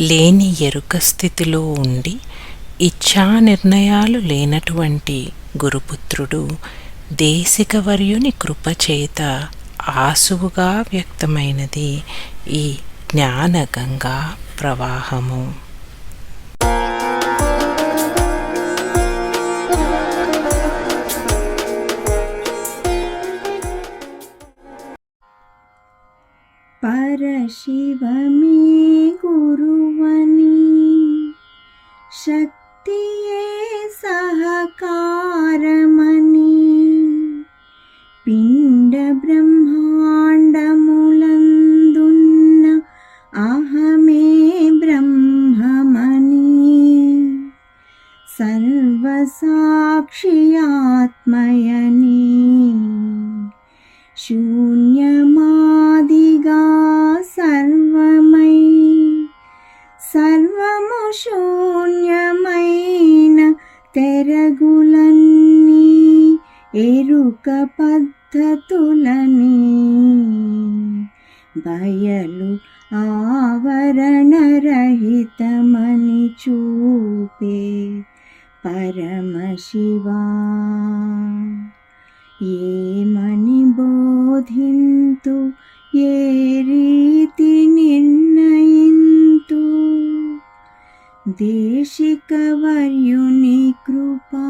లేని ఎరుక స్థితిలో ఉండి ఇచ్ఛా నిర్ణయాలు లేనటువంటి గురుపుత్రుడు దేశికవర్యుని కృపచేత ఆసువుగా వ్యక్తమైనది ఈ జ్ఞానగంగా ప్రవాహము. अरशिव मे गुरु शक् తెరగులన్నీ ఎరుక పద్ధతులని. బయలు ఆవరణ రహిత युनिकृपा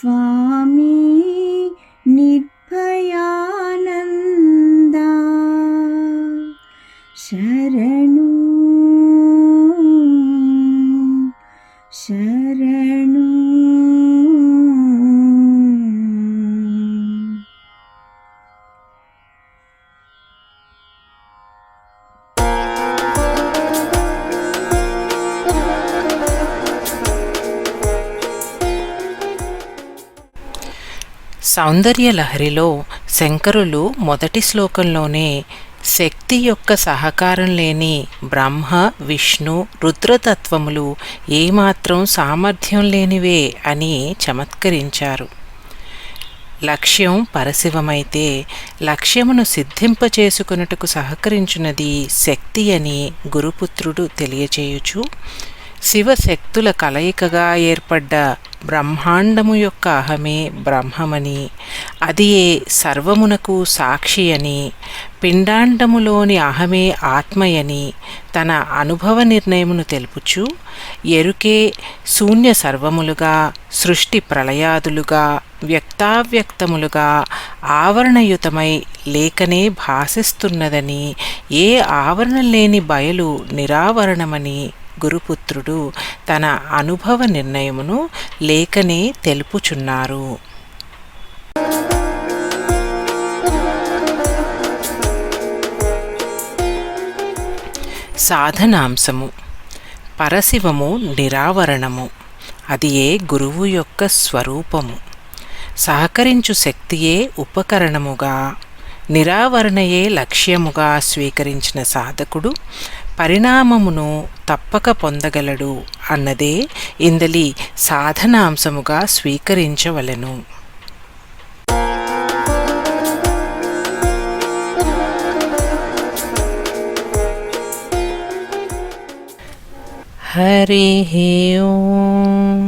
स्वामी निर्भयानन्दा। शरणु సౌందర్య లహరిలో శంకరులు మొదటి శ్లోకంలోనే శక్తి యొక్క సహకారం లేని బ్రహ్మ విష్ణు రుద్రతత్వములు ఏమాత్రం సామర్థ్యం లేనివే అని చమత్కరించారు. లక్ష్యం పరశివమైతే లక్ష్యమును సిద్ధింపచేసుకున్నటకు సహకరించున్నది శక్తి అని గురుపుత్రుడు తెలియచేయుచు శివశక్తుల కలయికగా ఏర్పడ్డ బ్రహ్మాండము యొక్క అహమే బ్రహ్మమని అది ఏ సర్వమునకు సాక్షి అని పిండాండములోని అహమే ఆత్మయని తన అనుభవ నిర్ణయమును తెలుపుచు ఎరుకే శూన్య సర్వములుగా సృష్టి ప్రళయాదులుగా వ్యక్తావ్యక్తములుగా ఆవరణయుతమై లేకనే భాసిస్తున్నదని ఏ ఆవరణ లేని బయలు నిరావరణమని గురుపుత్రుడు తన అనుభవ నిర్ణయమును లేకనే తెలుపుచున్నారు. సాధనాంశము. పరశివము నిరావరణము. అది ఏ గురువు యొక్క స్వరూపము. సహకరించు శక్తియే ఉపకరణముగా. నిరావరణయే లక్ష్యముగా స్వీకరించిన సాధకుడు పరిణామమును తప్పక పొందగలడు అన్నదే ఇందలి సాధనాంశముగా స్వీకరించవలెను हरिः ॐ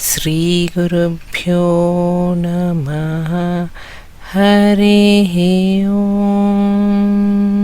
श्रीगुरुभ्यो नमः हरे ॐ